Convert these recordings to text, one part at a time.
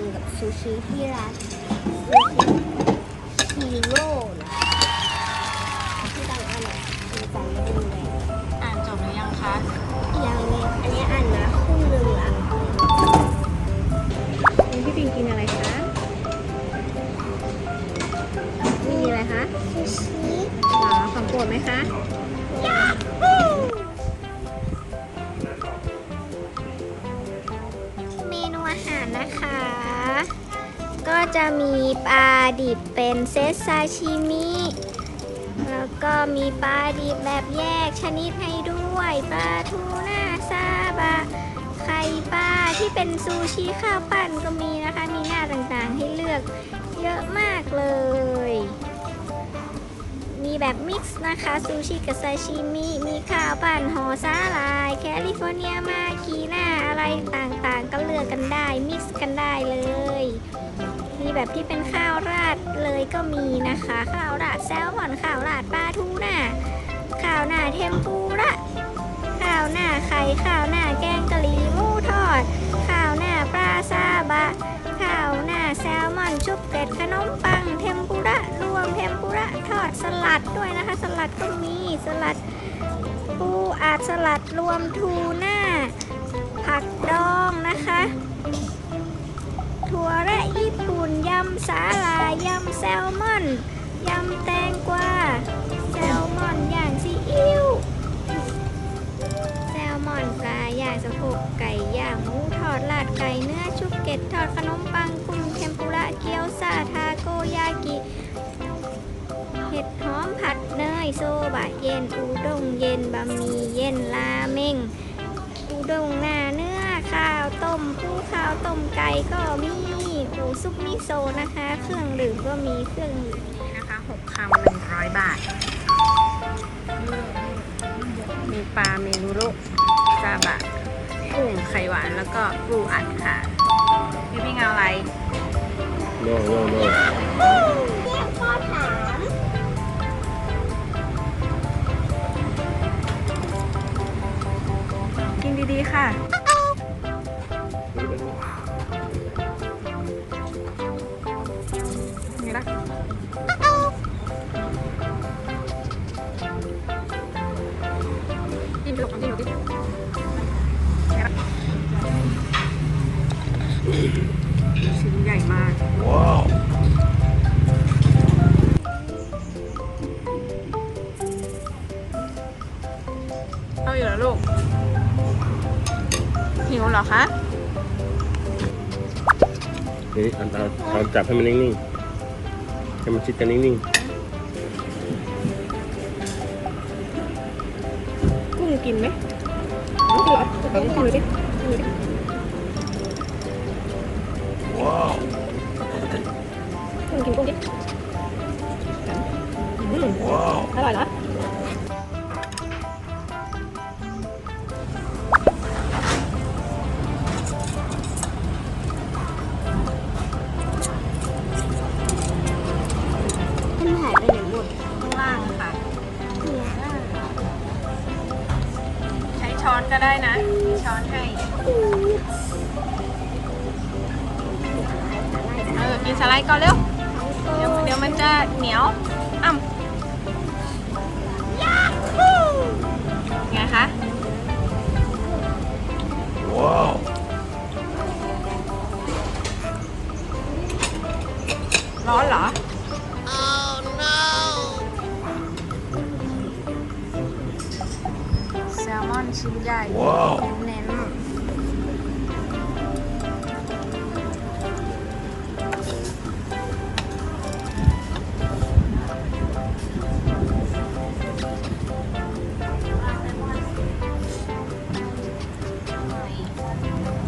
เมงกับซูชิที่ร้านฮีโร่นะที่ต่างอันอะมีจำไม่ได้เลยอ่านจบหรือยังคะ ยังเลยอันนี้อ่านมาครึ่งหนึ่งละนี่พี่ปิงกินอะไรคะ มีอะไรคะซูชิหรอของโปรดไหมคะเม ก็จะมีปลาดิบเป็นเซตซาชิมิ แล้วก็มีปลาดิบแบบแยกชนิดให้ด้วยปลาทูน่าซาบะไข่ปลาที่เป็นซูชิข้าวปั้นก็มีนะคะ มีหน้าต่างๆให้เลือกเยอะมากเลย มีแบบมิกซ์นะคะ ซูชิกับซาชิมิ มีข้าวปั้นห่อสาลาย แคลิฟอร์เนียมาคีน่าอะไรต่างๆ ก็เลือกกันได้ มิกซ์กันได้เลย มีแบบที่เป็นข้าวราดเลยก็มีนะคะ ข้าวราดแซลมอนข้าวราดปลาทูน่าข้าวหน้าเทมปุระข้าวหน้าไข่ข้าวหน้าแกงกะหรี่หมูทอด ข้าวหน้าปลาซาบะ ข้าวหน้าแซลมอนชุบเป็ดขนมปังเทมปุระรวมเทมปุระทอดสลัดด้วยนะคะ สลัดก็มีสลัดปูอาดสลัดรวมทูน่าผักดองนะคะ ถั่วและญี่ปุ่น แซลมอน ยำแตงกวา แซลมอนย่างซีอิ๊ว แซลมอนปลาย่างสะโพกไก่ย่างหมูทอดราดไก่เนื้อชุบเก็ดทอดขนมปังกุ้งเทมปุระเกี๊ยวซาทาโกยากิ เห็ดหอมผัดเนยโซบะเย็น อูด้งเย็นบะหมี่เย็นราเมง อูด้งหน้าเนื้อ ข้าวต้มผู้ข้าวต้มไก่ก็มีอูซุปมิโซะนะคะ เครื่องดื่มก็มีเครื่องดื่มนี่นะคะหกคำหนึ่งร้อยบาท มีปลาเมนูโรซาบะกุ้งไข่หวานแล้วก็ปูอัดค่ะพี่พี่เอาอะไร no no no เรียกพ่อถามกินดีๆค่ะ นี่ละกินไปหลบกินอยู่ดินี่ละชิ้นใหญ่มาก wow เอาอยู่แล้วลูก หิวเหรอคะ นี่อันเอาเอาจับให้มันนิ่งๆ ให้มันชิดกันนิ่งกุ้งกินไหมไม่กินหรอเอากุ้งดูดิดูดิว้าวกุ้งกินกุ้งดิอืมว้าวอร่อยเหรอ ก็ได้นะมีช้อนให้ เออ กินสไลด์ก่อนเร็ว เดี๋ยวเดี๋ยวมันจะเหนียว อ้ำไงคะว้าวร้อนเหรอ ชิ้นใหญ่ว้าวเน้นๆ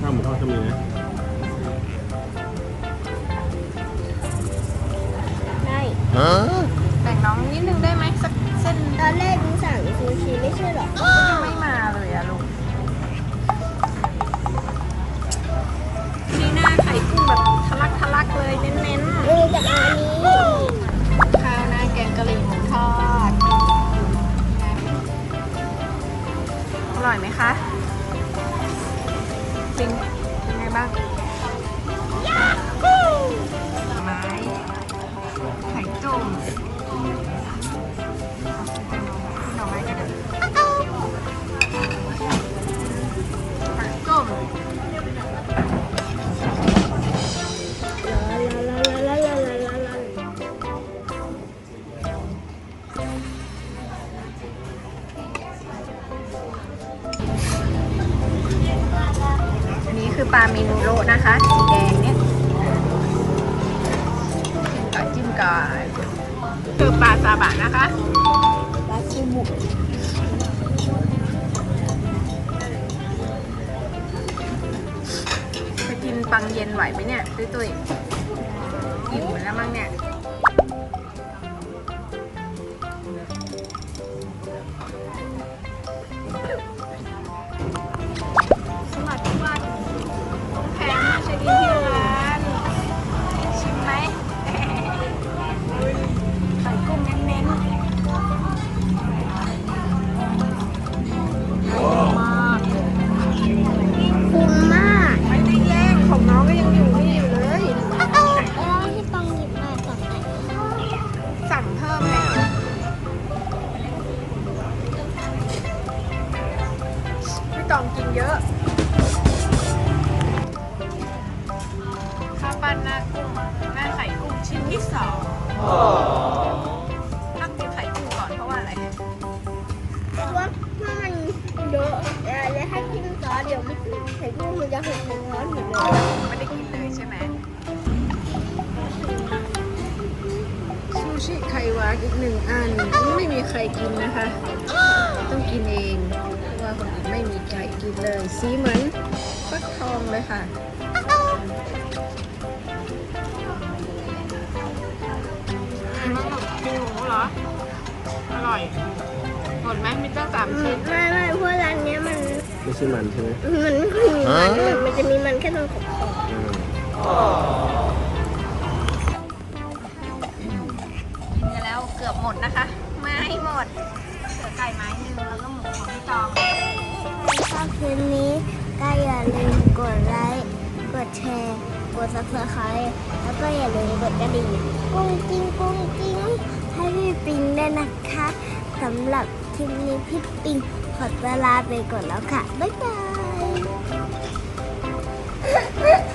ข้าวหมูทอดก็มีนะได้แบ่งน้องนิดนึงได้ไหมสักเส้นตอนแรกดูสั่งซูชิไม่ใช่เหรอยังไม่ รักเลยเน้นเออแต่อันนี้ ปลาเมนูโลนะคะสีแดงเนี่ยก็จิ้มก่อนคือปลาซาบะนะคะปลาซูมุไปกินปังเย็นไหวไหมเนี่ยตุ้ยตุ้ยอิ่มแล้วมั้งเนี่ย เยอะ ข้าวปั้นหน้ากุ้งหน้าไข่กุ้งชิ้นที่สองตั้งกินไข่กุ้งก่อนเพราะว่าอะไรว่าถ้ามันเยอะแล้วถ้ากินซอสเดี๋ยวมันไข่กุ้งมันจะหกเป็นร้อนหมดเลยไม่ได้กินเลยใช่ไหมซูชิไข่หวานอีกหนึ่งอัน ไม่มีใครกิน กินเลย สีเหมือนฟักทองเลยค่ะมีหมูเหรอ อร่อยหมดไหมมีตั้งสามชิ้นไม่ไม่เพราะร้านเนี้ยมัน ไม่ใช่มันใช่ไหมมันไม่ค่อยมีมันมันมันจะมีมันแค่ตรงขอบอ่ากินกันแล้วเกือบหมดนะคะ ไม่หมด คลิปนี้ก็อย่าลืมกดไลค์ กดแชร์ กดซับสไครต์แล้วก็อย่าลืมกดกระดิ่งกุ้งกิ้งกุ้งกิ้งให้พี่ปิงด้วยนะคะสำหรับคลิปนี้พี่ปิงขอเวลาไปก่อนแล้วค่ะ บ๊ายบาย